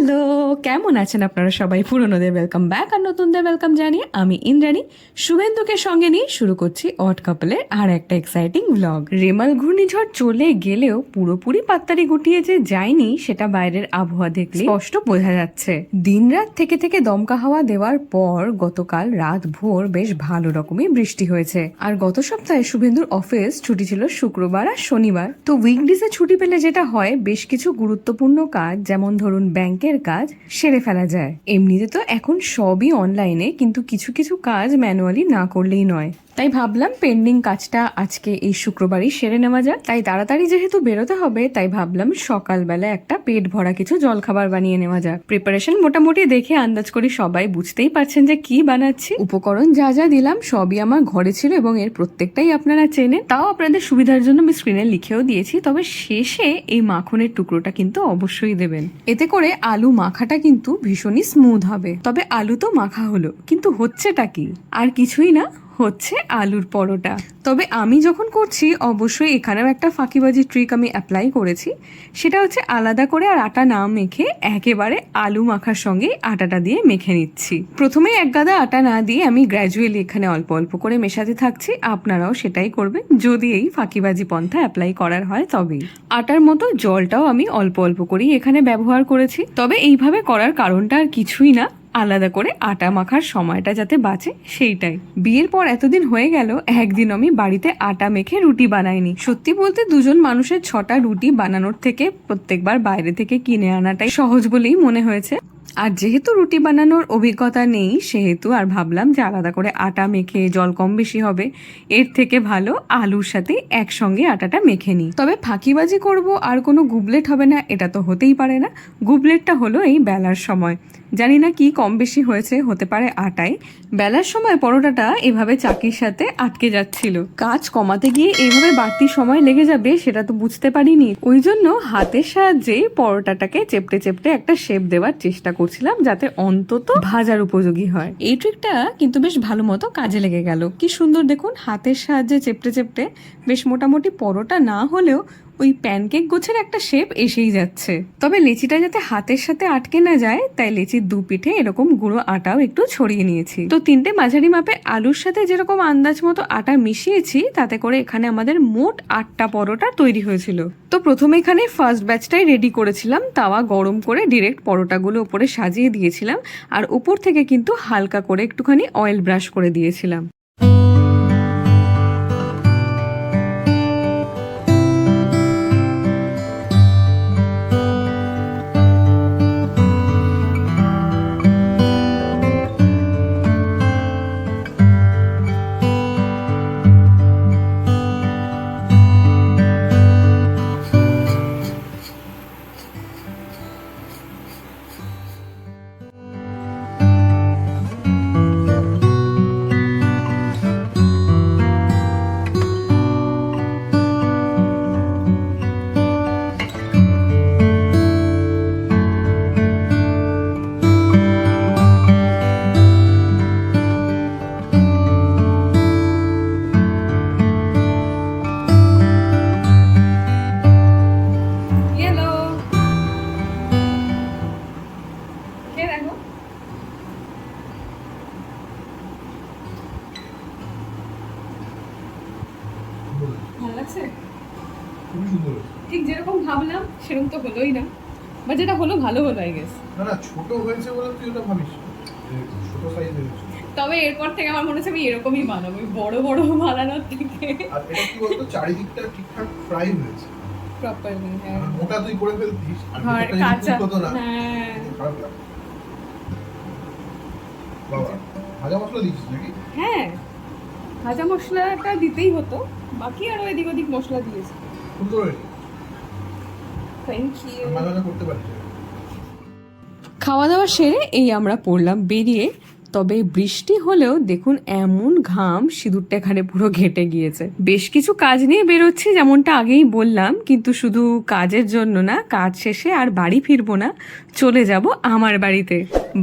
Hello. কেমন আছেন আপনারা সবাই? পুরনোদের ওয়েলকাম ব্যাক আর নতুনদের ওয়েলকাম জানিয়ে আমি ইন্দ্রাণী। শুভেন্দুকে সঙ্গে নিয়ে শুরু করছি অট কাপলের আর একটা এক্সাইটিং ব্লগ রেমাল ঘূর্ণিঝড় চলে গেলেও পুরোপুরি পাত্তারি গুটিয়ে যে যায়নি, সেটা বাইরের আবহাওয়া দেখলে স্পষ্ট বোঝা যাচ্ছে। দিনরাত থেকে থেকে দমকা হাওয়া দেওয়ার পর গতকাল রাত ভোর বেশ ভালো রকমই বৃষ্টি হয়েছে। আর গত সপ্তাহে শুভেন্দুর অফিস ছুটি ছিল শুক্রবার আর শনিবার। তো উইকডিজে ছুটি পেলে যেটা হয়, বেশ কিছু গুরুত্বপূর্ণ কাজ, যেমন ধরুন ব্যাংকের কাজ সেরে ফেলা যায়। এমনিতে তো এখন সবই অনলাইনে কিন্তু কিছু কিছু কাজ ম্যানুয়ালি না করলেই নয়। তাই ভাবলাম পেন্ডিং কাজটা আজকে এই শুক্রবারই সেরে নেওয়া যাক। তাই তাড়াতাড়ি যেহেতু বেরোতে হবে, তাই ভাবলাম সকালবেলা একটা পেট ভরা কিছু জলখাবার বানিয়ে নেওয়া যাক। প্রিপারেশন মোটামুটি দেখে আন্দাজ করি সবাই বুঝতেই পারছেন যে কি বানাচ্ছি। উপকরণ যা যা দিলাম সবই আমার ঘরে ছিল এবং এর প্রত্যেকটাই আপনারা চেনে তাও আপনাদের সুবিধার জন্য আমি স্ক্রিনে লিখেও দিয়েছি, তবে শেষে এই মাখনের টুকরোটা কিন্তু অবশ্যই দেবেন। এতে করে আলু মাখাটা কিন্তু ভীষণই স্মুথ হবে। তবে আলু তো মাখা হলো, কিন্তু হচ্ছেটা কি? আর কিছুই না। হচ্ছে আলুর পরোটা। তবে আমি যখন করছি, অবশ্যই এখানেও একটা ফাঁকিবাজি ট্রিক আমি অ্যাপ্লাই করেছি। সেটা হচ্ছে আলাদা করে আর আটা না মেখে একেবারে আলু মাখার সঙ্গে আটাটা দিয়ে মেখে নিচ্ছি। প্রথমেই এক গাদা আটা না দিয়ে আমি গ্র্যাজুয়ালি এখানে অল্প অল্প করে মেশাতে থাকছি। আপনারাও সেটাই করবেন। যদি এই ফাঁকিবাজি পন্থা অ্যাপ্লাই করার হয় তবেই। আটার মতো জলটাও আমি অল্প অল্প করেই এখানে ব্যবহার করেছি। তবে এইভাবে করার কারণটা আর কিছুই না। আলাদা করে আটা মাখার সময়টা যাতে বাঁচে, সেইটাই। বিয়ের পর এতদিন হয়ে গেল, একদিন আমি বাড়িতে আটা মেখে রুটি বানাইনি। সত্যি বলতে দুজন মানুষের ছটা রুটি বানানোর থেকে প্রত্যেকবার বাইরে থেকে কিনে আনাটাই সহজ বলেই মনে হয়েছে। আর যেহেতু রুটি বানানোর অভিজ্ঞতা নেই, সেহেতু আর ভাবলাম যে আলাদা করে আটা মেখে জল কম বেশি হবে। এর থেকে ভালো আলুর সাথে একসঙ্গে আটাটা মেখে নিই। তবে ফাঁকিবাজি করব আর কোনো গুবলেট হবে না, এটা তো হতেই পারে না। গুবলেটটা হলো এই বেলার সময়। জানি না কি কম বেশি হয়েছে, হতে পারে আটায় বেলার সময় পরোটাটা এভাবে চাকির সাথে আটকে যাচ্ছিল। কাজ কমাতে গিয়ে এভাবে বাড়তি সময় লেগে যাবে সেটা তো বুঝতে পারিনি। ওই জন্য হাতের সাহায্যে পরোটাটাকে চেপটে চেপটে একটা শেপ দেওয়ার চেষ্টা করছিলাম যাতে অন্তত ভাজার উপযোগী হয়। এই ট্রিকটা কিন্তু বেশ ভালো মতো কাজে লেগে গেল। কি সুন্দর দেখুন, হাতের সাহায্যে চেপটে চেপটে। বেশ মোটামুটি পরোটা না হলেও ওই প্যানকেক গোছের একটা শেপ এসেই যাচ্ছে। তবে লেচিটা যাতে হাতের সাথে আটকে না যায়, তাই লেচির দু পিঠে এরকম গুঁড়ো আটাও একটু ছড়িয়ে নিয়েছি। তো তিনটে মাঝারি মাপে আলুর সাথে যেরকম আন্দাজ মতো আটা মিশিয়েছি, তাতে করে এখানে আমাদের মোট আটটা পরোটা তৈরি হয়েছিল। তো প্রথমে এখানে ফার্স্ট ব্যাচটাই রেডি করেছিলাম, তাওয়া গরম করে ডিরেক্ট পরোটাগুলো উপরে সাজিয়ে দিয়েছিলাম, আর উপর থেকে কিন্তু হালকা করে একটুখানি অয়েল ব্রাশ করে দিয়েছিলাম। হয়েছে বলে তুই ওটা ভাবিস? ছোট সাইজ হয়েছে তবে এরপর থেকে আমার মনে হচ্ছে আমি এরকমই বানাবো বড় বড় বানানোর থেকে। আর এটা কি বলতো চারিদিকটা ঠিকঠাক ফ্রাই হয়েছে। প্রপারলি হ্যাঁ। মোটা তুই করে ফেলতিস আর আর ভেতরটা যদি কাঁচা হ্যাঁ। খারাপ লাগে বাবা ভাজা মশলা দিচ্ছিস নাকি? হ্যাঁ ভাজা মশলাটা দিতেই হতো। বাকি আরও এদিক ওদিক মশলা দিয়েছি। সুন্দর থ্যাংক ইউ করতে পারিস খাওয়া দাওয়া সেরে এই আমরা পড়লাম বেরিয়ে। তবে বৃষ্টি হলেও দেখুন এমন ঘাম, সিঁদুরটা এখানে পুরো ঘেটে গিয়েছে। বেশ কিছু কাজ নিয়ে বেরোচ্ছি যেমনটা আগেই বললাম, কিন্তু শুধু কাজের জন্য না, কাজ শেষে আর বাড়ি ফিরবো না, চলে যাব আমার বাড়িতে।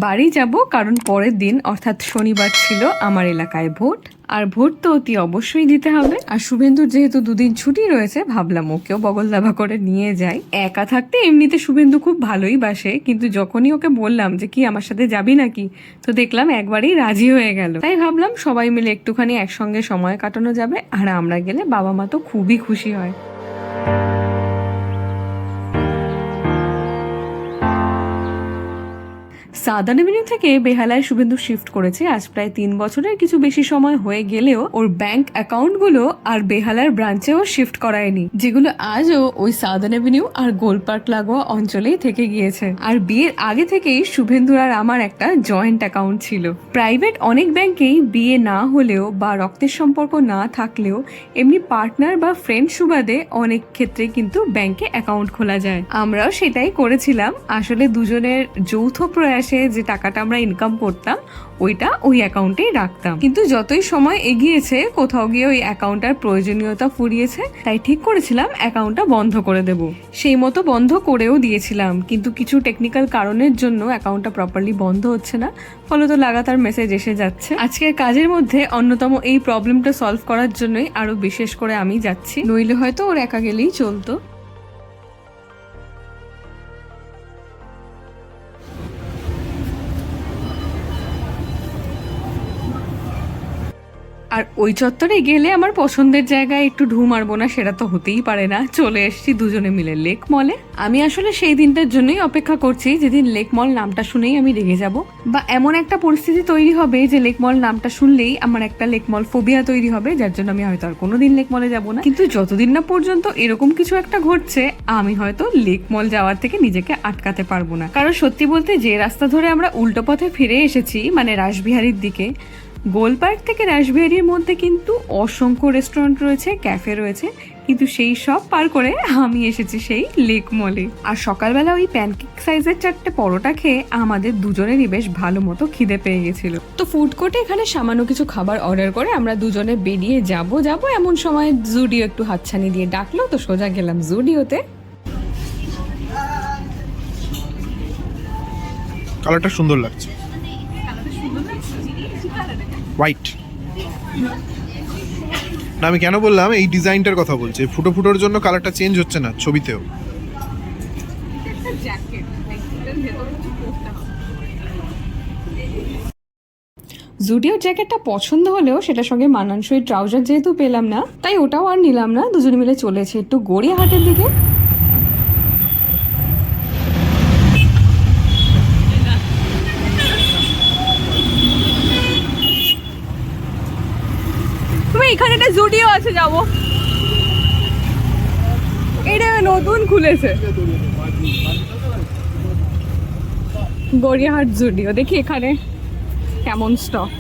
বাড়ি যাব কারণ পরের দিন, অর্থাৎ শনিবার ছিল আমার এলাকায় ভোট। আর ভোট তো অতি অবশ্যই দিতে হবে। আর শুভেন্দুর যেহেতু দুদিন ছুটি রয়েছে, ভাবলাম ওকেও বগল দাবা করে নিয়ে যাই। একা থাকতে এমনিতে শুভেন্দু খুব ভালোই বাসে, কিন্তু যখনই ওকে বললাম যে, কি আমার সাথে যাবি নাকি? তো দেখলাম একবারেই রাজি হয়ে গেল। তাই ভাবলাম সবাই মিলে একটুখানি একসঙ্গে সময় কাটানো যাবে, আর আমরা গেলে বাবা মা তো খুবই খুশি হয়। সাদান এভিনিউ থেকে বেহালায় শুভেন্দু শিফট করেছে। আজ প্রায় তিন বছরের কিছু বেশি সময় হয়ে গেলেও ওর ব্যাংক অ্যাকাউন্টগুলো আর বেহালার ব্রাঞ্চেও শিফট করায়নি, যেগুলো আজও ওই সাদান এভিনিউ আর গোলপার্ক লাগোয়া অঞ্চলেই থেকে গিয়েছে। আর বিয়ের আগে থেকেই শুভেন্দুর আর আমার একটা জয়েন্ট অ্যাকাউন্ট ছিল। প্রাইভেট অনেক ব্যাংকেই বিয়ে না হলেও বা রক্তের সম্পর্ক না থাকলেও এমনি পার্টনার বা ফ্রেন্ড সুবাদে অনেক ক্ষেত্রে কিন্তু ব্যাংকে অ্যাকাউন্ট খোলা যায়। আমরাও সেটাই করেছিলাম। আসলে দুজনের যৌথ প্রয়াসে যে টাকাটা আমরা ইনকাম করতাম, ওইটা ওই অ্যাকাউন্টেই রাখতাম। কিন্তু যতই সময় এগিয়েছে, কোথাও গিয়ে ওই অ্যাকাউন্টটার প্রয়োজনীয়তা ফুরিয়েছে, তাই ঠিক করেছিলাম অ্যাকাউন্টটা বন্ধ করে দেব। সেই মতো বন্ধ করেও দিয়েছিলাম, কিন্তু কিছু টেকনিক্যাল কারণের জন্য অ্যাকাউন্টটা প্রপারলি বন্ধ হচ্ছে না। ফলত লাগাতার মেসেজ এসে যাচ্ছে। আজকের কাজের মধ্যে অন্যতম এই প্রবলেমটা সলভ করার জন্যই আরও বিশেষ করে আমি যাচ্ছি। নইলে হয়তো ওর একা গেলেই চলতো। আর ওই চত্বরে গেলে আমার পছন্দের জায়গায় একটু ঢু মারবো না, সেটা তো হতেই পারে না। চলে এসেছি দুজনে মিলে লেক মলে। আমি আসলে সেই দিনটার জন্যই অপেক্ষা করছি, যেদিন লেক মল নামটা শুনেই আমি রেগে যাব। বা এমন একটা পরিস্থিতি তৈরি হবে যে লেক মল নামটা শুনলেই আমার একটা লেক মল ফোবিয়া তৈরি হবে, যার জন্য আমি হয়তো আর কোনোদিন লেক মলে যাব না। কিন্তু যতদিন না পর্যন্ত এরকম কিছু একটা ঘটছে, আমি হয়তো লেক মল যাওয়ার থেকে নিজেকে আটকাতে পারব না। কারণ সত্যি বলতে যে রাস্তা ধরে আমরা উল্টো পথে ফিরে এসেছি মানে রাসবিহারীর দিকে গোল পার্ক থেকে রাসবিহারির মধ্যে কিন্তু অসংখ্য রেস্টুরেন্ট রয়েছে, ক্যাফে রয়েছে। কিন্তু সেই সব পার করে আমি এসেছি সেই লেক মলে। আর সকালবেলা ওই প্যানকেক সাইজের চারটে পরোটা খেয়ে আমাদের দুজনেরই বেশ ভালো মতো খিদে পেয়ে গেছিল। তো ফুড কোর্টে এখানে সামান্য কিছু খাবার অর্ডার করে আমরা দুজনে বেরিয়ে যাব যাব এমন সময় জুডিও একটু হাতছানি দিয়ে ডাকলো, তো সোজা গেলাম জুডিওতে কালারটা সুন্দর লাগছে। হোয়াইট না, আমি কেন বললাম? এই ডিজাইনটার কথা বলছি। ফুটো ফুটোর জন্য কালারটা চেঞ্জ হচ্ছে না ছবিতেও। জুডিও জ্যাকেটটা পছন্দ হলেও সেটার সঙ্গে মানানসই ট্রাউজার যেহেতু পেলাম না, তাই ওটাও আর নিলাম না। দুজনে মিলে চলেছে একটু গড়িয়াহাটের দিকে তুমি এখানে একটা জুটিও আছে যাব। এটা নতুন খুলেছে। গড়িয়াহাট জুডিও দেখি এখানে কেমন স্টক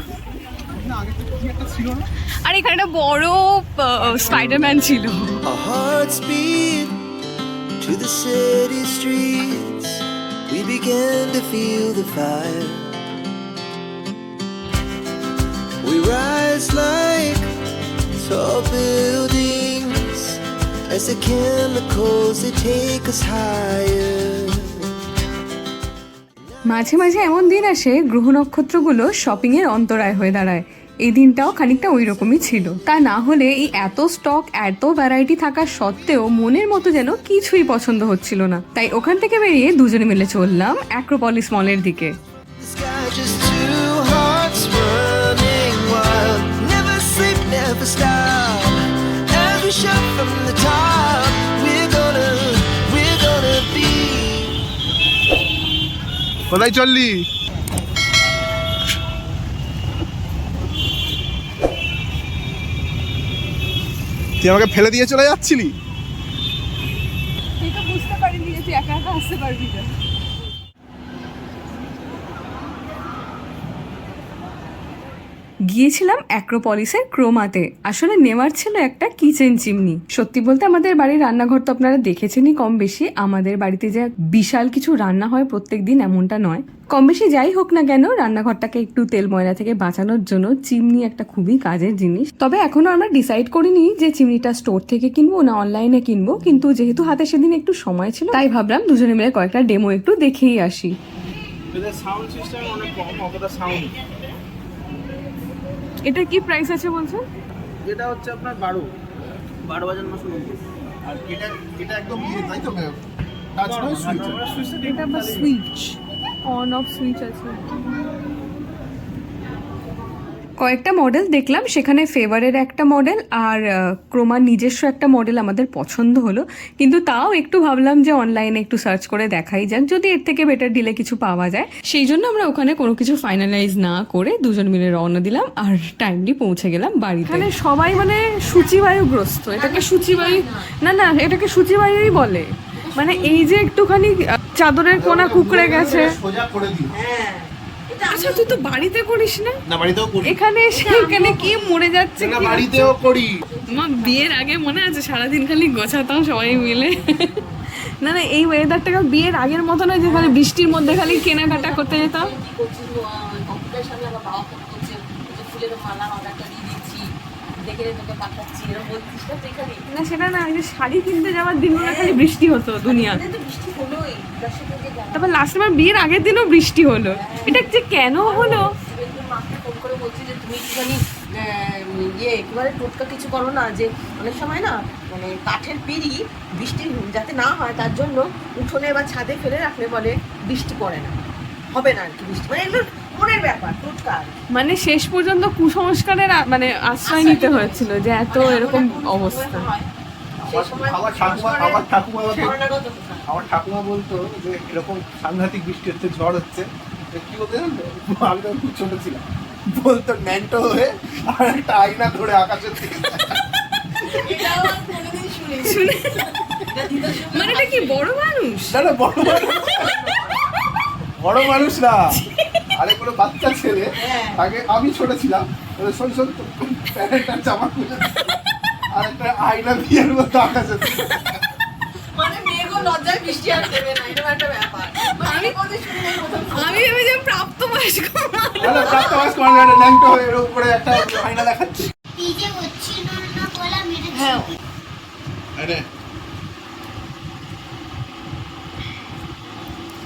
আর এখানে একটা বড় স্পাইডারম্যান ছিল। To the city streets, we began to feel the as the chemicals they take us higher. মাঝে মাঝে এমন দিন আসে গ্রহ নক্ষত্রগুলো শপিং এর অন্তরায় হয়ে দাঁড়ায় এই দিনটাও খানিকটা ওই রকমই ছিল তা না হলে এই এত স্টক এত ভ্যারাইটি থাকা সত্ত্বেও মনের মতো যেন কিছুই পছন্দ হচ্ছিল না তাই ওখান থেকে বেরিয়ে দুজনে মিলে চললাম অ্যাক্রোপলিস মলের দিকে. Never sleep, never stop. We shout from কোথায় চললি। তুই আমাকে ফেলে দিয়ে চলে যাচ্ছিলি? তুই তো বুঝতে পারিনি যে তুই একা একা আসতে পারবি না গিয়েছিলাম অ্যাক্রোপলিসের ক্রোমাতে আসলে নেওয়ার ছিল একটা কিচেন চিমনি সত্যি বলতে আমাদের বাড়ির রান্নাঘর তো আপনারা দেখেছেনই কম বেশি আমাদের বাড়িতে যে বিশাল কিছু রান্না হয় প্রত্যেক দিন এমনটা নয়। কম বেশি যাই হোক না কেন, রান্নাঘরটাকে একটু তেল ময়লা থেকে বাঁচানোর জন্য চিমনি একটা খুবই কাজের জিনিস। তবে এখনও আমরা ডিসাইড করিনি যে চিমনিটা স্টোর থেকে কিনবো না অনলাইনে কিনবো। কিন্তু যেহেতু হাতে সেদিন একটু সময় ছিল, তাই ভাবলাম দুজনে মিলে কয়েকটা ডেমো একটু দেখেই আসি। সাউন্ড সিস্টেম অনেক কম সাউন্ড এটা কি প্রাইস আছে বলছেন? এটা হচ্ছে আপনার বারো। বারো হাজার নশো নব্বই। আর এটা এটা একদম ইয়ে তাই তো টাচ নয় সুইচ এটা আমার সুইচ অন অফ সুইচ আছে। কয়েকটা মডেল দেখলাম সেখানে ফেভারের একটা মডেল আর ক্রোমার নিজস্ব একটা মডেল আমাদের পছন্দ হলো। কিন্তু তাও একটু ভাবলাম যে অনলাইনে একটু সার্চ করে দেখাই যাক যদি এর থেকে বেটার ডিলে কিছু পাওয়া যায়। সেই জন্য আমরা ওখানে কোনো কিছু ফাইনালাইজ না করে দুজন মিলে রওনা দিলাম আর টাইমলি পৌঁছে গেলাম বাড়িতে। এখানে সবাই মানে সূচিবায়ুগ্রস্ত এটাকে সূচিবায়ু না না এটাকে সূচিবায়ুই বলে। মানে এই যে একটুখানি চাদরের কোনা কুকড়ে গেছে। সোজা করে দিও। আচ্ছা তুই তো বাড়িতে করিস না? না বাড়িতেও করি। এখানে এসে এখানে কি মরে যাচ্ছে না বাড়িতেও করি। মা বিয়ের আগে মনে আছে সারাদিন খালি গোছাতাম সবাই মিলে। না না এই ওয়েদারটাকে বিয়ের আগের মতো নয় যে খালি বৃষ্টির মধ্যে খালি কেনাকাটা করতে যেতাম। ফুলের মালা অর্ডারটা না সেটা না ওই যে শাড়ি কিনতে যাওয়ার দিনগুলো খালি বৃষ্টি হতো দুনিয়া। তো বৃষ্টি হলোই তারপর লাস্ট আমার বিয়ের আগের দিনও বৃষ্টি হলো। এটা যে কেন হলো? ইয়ে একেবারে টোটকা কিছু করো না যে অনেক সময় না মানে কাঠের পিড়ি বৃষ্টি যাতে না হয় তার জন্য উঠোনে বা ছাদে ফেলে রাখলে বলে বৃষ্টি পড়ে না। হবে না আর কি বৃষ্টি। মানে এগুলো মনের ব্যাপার টোটকা মানে শেষ পর্যন্ত কুসংস্কারের আ- মানে আশ্রয় নিতে হয়েছিল যে এত মানে এরকম অবস্থা। আমার ঠাকুমা আমার ঠাকুমা আমাকে আমার ঠাকুমা বলতো যে এরকম সাংঘাতিক বৃষ্টি হচ্ছে ঝড় হচ্ছে। তো কি বলতে জানো আমি তখন খুব ছোট ছিলাম বলতো ন্যাংটো হয়ে আর একটা আয়না ধরে আকাশের দিকে। এটাও আমি কোনোদিন শুনিনি। এটা দিদা শুনলে মানে এটা কি বড় মানুষ? না না বড় মানুষ। বড় মানুষ না। আরে কোনো বাচ্চা ছেলে হ্যাঁ। আগে আমি ছোট ছিলাম শোন শোন প্যান্টটা জামা খুলে আর একটা আয়না বিয়ের মতো। মানে মেয়েগো লজ্জায় বৃষ্টি আর দেবে না এরকম একটা ব্যাপার। আমি কোনোদিন শুনিনি প্রথম আমি ভেবে যে প্রাপ্তবয়স্ক মানুষ। না না প্রাপ্তবয়স্ক মানুষ একটা ন্যাংটো হয়ে এর উপরে একটা আয়না দেখাচ্ছে। হ্যাঁ। আরে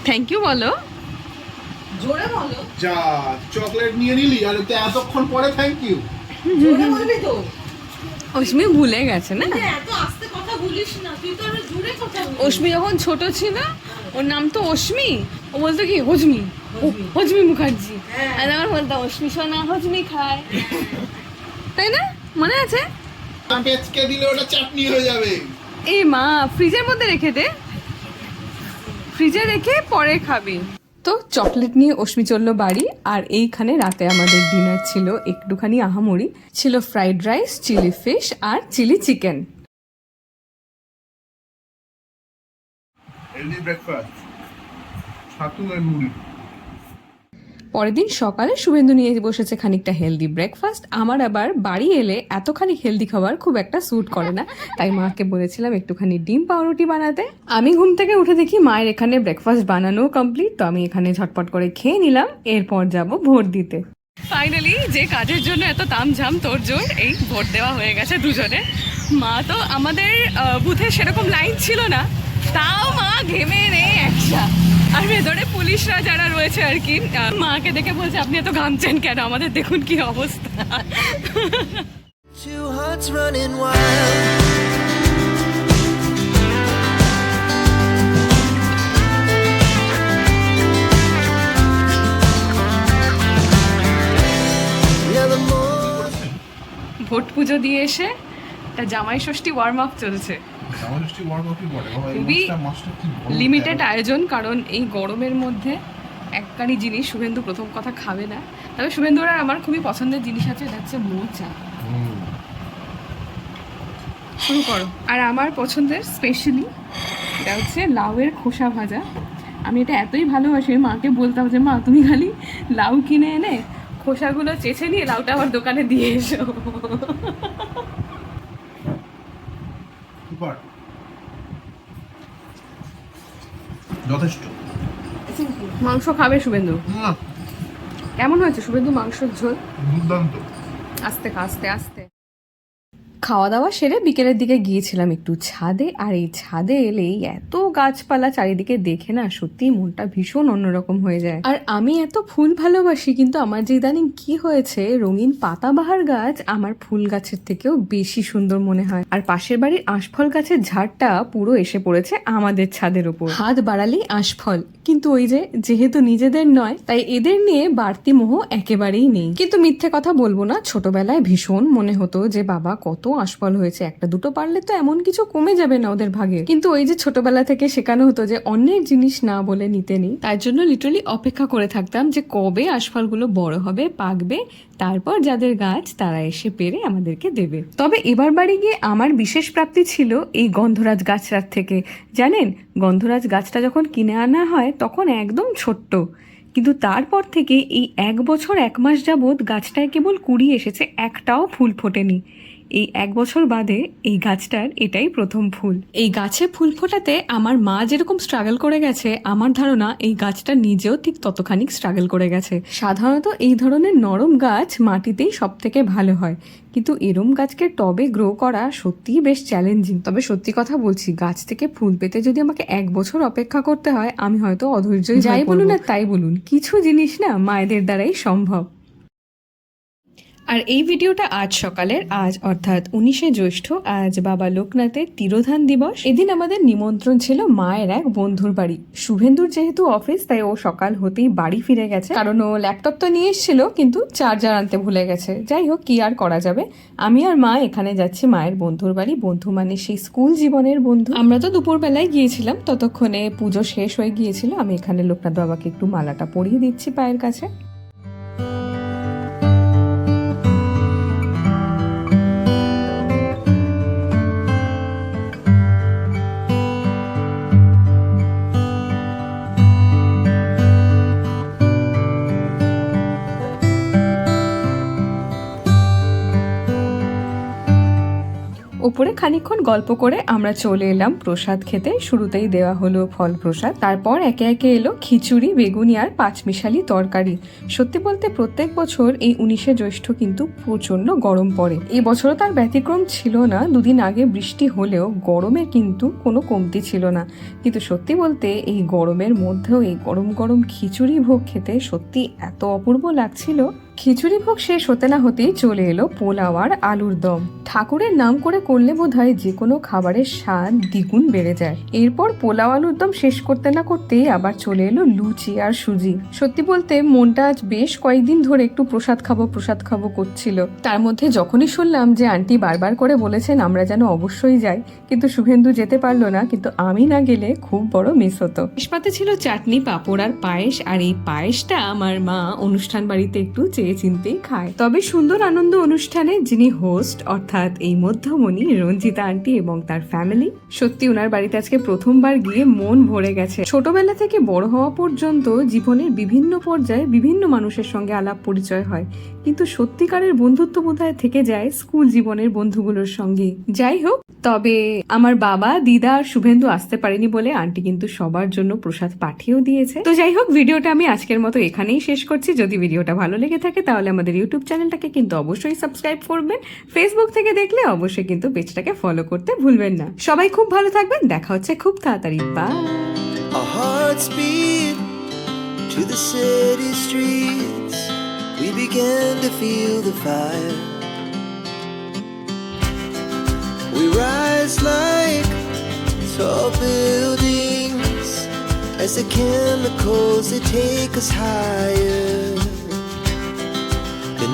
থ্যাংক ইউ বলো। জোরে বলো। যা চকলেট নিয়ে নিলি আর এতে এতক্ষণ পরে থ্যাংক ইউ জোরে বলবি তো? অশ্মি ভুলে গেছে না? তুই এত আস্তে কথা বলিস না তুই তো আরও জোরে কথা বলিস। অশ্মি যখন ছোট ছিল ওর নাম তো অশ্মি। ও বলতো কি হজমি হজমি মুখার্জি। হ্যাঁ। আর আমার বলতো অশ্মি সোনা হজমি খায়। তাই না? মনে আছে? পেঁচকে দিলে ওটা চাটনি হয়ে যাবে। এই মা ফ্রিজের মধ্যে রেখে দে। ফ্রিজে রেখে পরে খাবি। তো চকলেট নিয়ে অশ্মি চলল বাড়ি, আর এইখানে রাতে আমাদের ডিনার ছিল একটুখানি আহামরি। ছিল ফ্রাইড রাইস, চিলি ফিশ, আর চিলি চিকেন। ব্রেকফাস্ট ছাতু আর মুড়ি। পরের দিন সকালে শুভেন্দু নিয়ে বসেছে খানিকটা হেলদি ব্রেকফাস্ট আমার আবার বাড়ি এলে এতখানি হেলদি খাবার খুব একটা স্যুট করে না। তাই মাকে বলেছিলাম, একটুখানি ডিম পাউরুটি বানাতে। আমি ঘুম থেকে উঠে দেখি মায়ের এখানে ব্রেকফাস্ট বানানো কমপ্লিট তো আমি এখানে ঝটপট করে খেয়ে নিলাম, এরপর যাব ভোট দিতে। ফাইনালি যে কাজের জন্য এত তামঝাম তোর জোর, এই ভোট দেওয়া হয়ে গেছে দুজনে। মা তো আমাদের বুথে সেরকম লাইন ছিল না, তাও মা ঘেমে নে একটা আর ভেতরে পুলিশরা যারা রয়েছে আর কি মাকে দেখে বলছে আপনি এত ঘামছেন কেন আমাদের দেখুন কি অবস্থা Two hearts running wild. Yeah, the more. Vote পুজো দিয়ে এসে তা জামাই ষষ্ঠী ওয়ার্ম আপ চলছে খুবই লিমিটেড আয়োজন কারণ এই গরমের মধ্যে একখানি জিনিস শুভেন্দু প্রথম কথা খাবে না। তবে শুভেন্দুর আর আমার খুবই পছন্দের জিনিস আছে এটা হচ্ছে মোচা। শুরু করো। আর আমার পছন্দের স্পেশালি এটা হচ্ছে লাউয়ের খোসা ভাজা। আমি এটা এতই ভালোবাসি মাকে বলতাম যে মা তুমি খালি লাউ কিনে এনে খোসাগুলো চেঁচে নিয়ে লাউটা আমার দোকানে দিয়ে এসো। মাংস খাবে শুভেন্দু? কেমন হয়েছে শুভেন্দু মাংসের ঝোল? দুর্দান্ত। আস্তে আস্তে আস্তে। খাওয়া দাওয়া সেরে বিকেলের দিকে গিয়েছিলাম একটু ছাদে। আর এই ছাদে এলেই এত গাছপালা চারিদিকে দেখে না সত্যি মনটা ভীষণ অন্যরকম হয়ে যায়। আর আমি এত ফুল ভালোবাসি, কিন্তু আমার যে ইদানিং কি হয়েছে, রঙিন পাতাবাহার গাছ আমার ফুল গাছের থেকেও বেশি সুন্দর মনে হয়। আর পাশের বাড়ির আশফল গাছের ঝাড়টা পুরো এসে পড়েছে আমাদের ছাদের ওপর। হাত বাড়ালেই আশফল। কিন্তু ওই যে, যেহেতু নিজেদের নয়, তাই এদের নিয়ে বাড়তি মোহ একেবারেই নেই। কিন্তু মিথ্যে কথা বলব না, ছোটবেলায় ভীষণ মনে হতো যে, বাবা কত আশফল হয়েছে। একটা দুটো পারলে তো এমন কিছু কমে যাবে না ওদের ভাগে। কিন্তু ওই যে ছোটবেলা থেকে শেখানো হতো যে অন্যের জিনিস না বলে নিতে নেই, তার জন্য লিটারালি অপেক্ষা করে থাকতাম যে কবে আশফলগুলো বড় হবে, পাকবে, তারপর যাদের গাছ তারা এসে পেরে আমাদেরকে দেবে। তবে এবার বাড়ি গিয়ে আমার বিশেষ প্রাপ্তি ছিল এই গন্ধরাজ গাছটার থেকে। জানেন, গন্ধরাজ গাছটা যখন কিনে আনা হয় তখন একদম ছোট্ট। কিন্তু তারপর থেকে এই এক বছর এক মাস যাবৎ গাছটায় কেবল কুড়ি এসেছে, একটাও ফুল ফোটেনি। এই এক বছর বাদে এই গাছটার এটাই প্রথম ফুল। এই গাছে ফুল ফোটাতে আমার মা যেরকম স্ট্রাগল করে গেছে আমার ধারণা এই গাছটা নিজেও ঠিক ততখানি স্ট্রাগল করে গেছে। সাধারণত এই ধরনের নরম গাছ মাটিতেই সব থেকে ভালো হয়। কিন্তু এরম গাছকে টবে গ্রো করা সত্যিই বেশ চ্যালেঞ্জিং তবে সত্যি কথা বলছি গাছ থেকে ফুল পেতে যদি আমাকে এক বছর অপেক্ষা করতে হয় আমি হয়তো অধৈর্য যাই বলুন আর তাই বলুন। কিছু জিনিস না মায়েদের দ্বারাই সম্ভব। আর এই ভিডিওটা আজ সকালের, আজ অর্থাৎ উনিশে জ্যৈষ্ঠ, আজ বাবা লোকনাথের তিরোধান দিবস। এদিন আমাদের নিমন্ত্রণ ছিল মায়ের এক বন্ধুর বাড়ি। শুভেন্দুর যেহেতু অফিস, তাই ও সকাল হতেই বাড়ি ফিরে গেছে। কারণ ও ল্যাপটপ তো নিয়ে এসেছিল, কিন্তু চার্জার আনতে ভুলে গেছে। যাই হোক, কি আর করা যাবে? আমি আর মা এখানে যাচ্ছি মায়ের বন্ধুর বাড়ি। বন্ধু মানে সেই স্কুল জীবনের বন্ধু। আমরা তো দুপুরবেলায় গিয়েছিলাম, ততক্ষণে পুজো শেষ হয়ে গিয়েছিল। আমি এখানে লোকনাথ বাবাকে একটু মালাটা পরিয়ে দিচ্ছি পায়ের কাছে। ওপরে খানিকক্ষণ গল্প করে আমরা চলে এলাম প্রসাদ খেতে। শুরুতেই দেওয়া হলো ফল প্রসাদ। তারপর একে একে এলো খিচুড়ি, বেগুনি আর পাঁচমিশালি তরকারি। সত্যি বলতে প্রত্যেক বছর এই উনিশে জ্যৈষ্ঠ কিন্তু প্রচণ্ড গরম পড়ে। এই বছরও তার ব্যতিক্রম ছিল না। দুদিন আগে বৃষ্টি হলেও গরমের কিন্তু কোনো কমতি ছিল না। কিন্তু সত্যি বলতে এই গরমের মধ্যেও এই গরম গরম খিচুড়ি ভোগ খেতে সত্যি এত অপূর্ব লাগছিল। খিচুড়ি ভোগ শেষ হতে না হতেই চলে এলো পোলাও আর আলুর দম। ঠাকুরের নাম করে করলে বোধ হয় যে কোনো খাবারের স্বাদ দ্বিগুণ বেড়ে যায়। এরপর পোলাও আলুর দম শেষ করতে না করতেই আবার চলে এলো লুচি আর সুজি। সত্যি বলতে মনটা আজ বেশ কয়েকদিন ধরে একটু প্রসাদ খাব প্রসাদ খাব করছিল। তার মধ্যে যখনই শুনলাম যে আন্টি বারবার করে বলেছেন আমরা যেন অবশ্যই যাই, কিন্তু শুভেন্দু যেতে পারল না, কিন্তু আমি না গেলে খুব বড় মিস হতো। ইস্পাতে ছিল চাটনি, পাঁপড় আর পায়েস, আর এই পায়েসটা আমার মা অনুষ্ঠান বাড়িতে একটু চেয়ে চিনতেই খায়। তবে সুন্দর আনন্দ অনুষ্ঠানে যিনি হোস্ট অর্থাৎ এই মধ্যমণি রঞ্জিতা আন্টি এবং তার ফ্যামিলি সত্যি ওনার বাড়িতে আজকে প্রথমবার গিয়ে মন ভরে গেছে। ছোটবেলা থেকে বড় হওয়া পর্যন্ত জীবনের বিভিন্ন পর্যায়ে বিভিন্ন মানুষের সঙ্গে আলাপ পরিচয় হয়। কিন্তু সত্যিকারের বন্ধুত্ব বোধহয় থেকে যায় স্কুল জীবনের বন্ধুগুলোর সঙ্গে। যাই হোক, তবে আমার বাবা, দিদা আর শুভেন্দু আসতে পারেনি বলে আন্টি কিন্তু সবার জন্য প্রসাদ পাঠিয়েও দিয়েছে। তো যাই হোক, ভিডিওটা আমি আজকের মতো এখানেই শেষ করছি। যদি ভিডিওটা ভালো লেগে থাকে তাহলে আমাদের ইউটিউব চ্যানেলটাকে কিন্তু অবশ্যই সাবস্ক্রাইব করবেন ফেসবুক থেকে দেখলে অবশ্যই কিন্তু পেজটাকে ফলো করতে ভুলবেন না সবাই খুব ভালো থাকবেন দেখা হচ্ছে খুব তাড়াতাড়ি bye Our hearts beat to the city streets. We began to feel the fire. We rise like tall buildings as the chemicals they take us higher.